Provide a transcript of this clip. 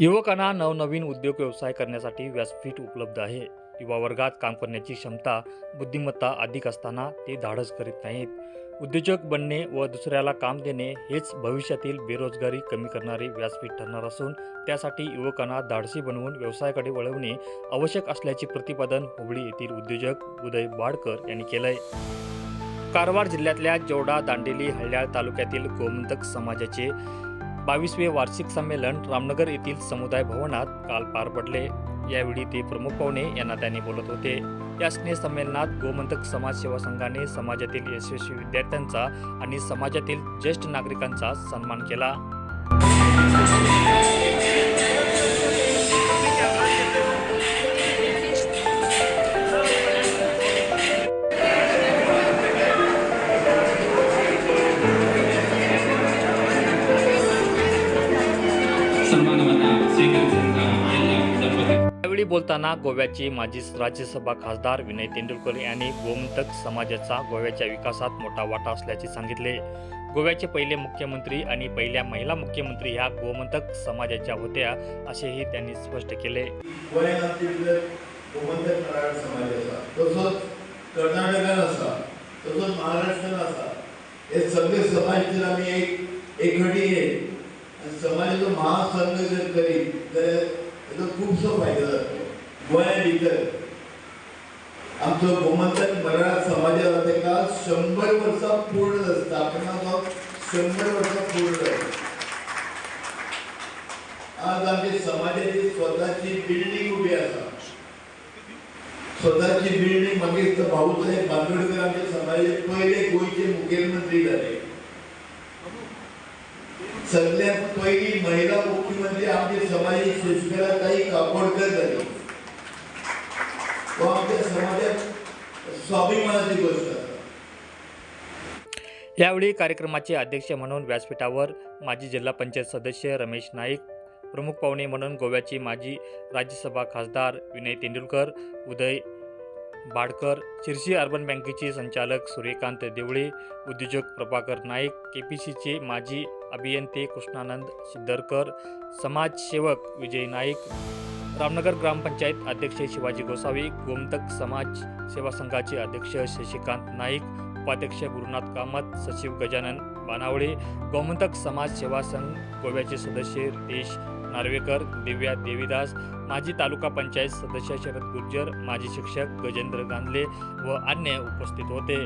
युवकांना नवनवीन उद्योग व्यवसाय करण्यासाठी व्यासपीठ उपलब्ध आहे. युवा वर्गात काम करण्याची क्षमता बुद्धिमत्ता अधिक असताना ते धाडस करीत नाहीत. उद्योजक बनणे व दुसऱ्याला काम देणे हेच भविष्यातील बेरोजगारी कमी करणारे व्यासपीठ ठरणार असून त्यासाठी युवकांना धाडसी बनवून व्यवसायाकडे वळवणे आवश्यक असल्याचे प्रतिपादन हुबळी येथील उद्योजक उदय बाडकर यांनी केलंय. कारवार जिल्ह्यातल्या जोडा दांडेली हल्याळ तालुक्यातील गोमंतक समाजाचे बावीसवे वार्षिक संमेलन रामनगर येथील समुदाय भवनात काल पार पडले. यावेळी ते प्रमुख पाहुणे यांना त्यांनी बोलत होते. या स्नेहसंमेलनात गोमंतक समाज सेवा संघाने समाजातील यशस्वी विद्यार्थ्यांचा आणि समाजातील ज्येष्ठ नागरिकांचा सन्मान केला. यावेळी बोलताना गोव्याचे माजी राज्यसभा खासदार विनय तेंडुलकर यांनी गोमंतक समाजाचा गोव्याच्या विकासात मोठा वाटा असल्याचे सांगितले. गोव्याचे पहिले मुख्यमंत्री आणि पहिल्या महिला मुख्यमंत्री ह्या गोमंतक समाजाच्या होत्या असेही त्यांनी स्पष्ट केले. कर्नाटकान आसा तसोच महाराष्ट्रान आसा हे सगळे समाज जर आमी एक एकवटी समाजाचो महासंघ जर करीत तर हेजो खुबसो फायदो जातो. गोंया भितर आमचो गोमंतक मराठा समाज आसा तेका शंबर वर्सां पूर्ण स्थापनाचो शंबर वर्सां पूर्ण जाली आज आमच्या समाजाची स्वतःची बिल्डिंग उभी आसा स्वतःची बिल्डिंग मागीर भाऊसाहेब बांदोडकर आमच्या समाजाचे पहिले गोंयचे मुखेलमंत्री झाले. सगळ्यात पहिली महिला मुख्यमंत्री आमच्या समाजाची सुषमिराताई काकोडकर झाली. हो आमच्या समाजात स्वाभिमानाची गोष्ट यावेळी कार्यक्रमाचे अध्यक्ष म्हणून व्यासपीठावर माजी जिल्हा पंचायत सदस्य रमेश नाईक प्रमुख पाहुणे म्हणून गोव्याचे माजी राज्यसभा खासदार विनय तेंडुलकर उदय बाडकर शिर्शी अर्बन बँकेचे संचालक सूर्यकांत देवळे उद्योजक प्रभाकर नाईक के पी सीचे माजी अभियंते कृष्णानंद सिद्धरकर समाजसेवक विजय नाईक रामनगर ग्रामपंचायत अध्यक्ष शिवाजी गोसावी गोमतक समाज सेवा संघाचे अध्यक्ष शशिकांत नाईक उपाध्यक्ष गुरुनाथ कामत सचिव गजानन बानावळे गोमंतक समाज सेवा संघ गोव्याचे सदस्य रितेश नार्वेकर दिव्या देवीदास माजी तालुका पंचायत सदस्य शरद गुर्जर माजी शिक्षक गजेंद्र गांधले व अन्य उपस्थित होते.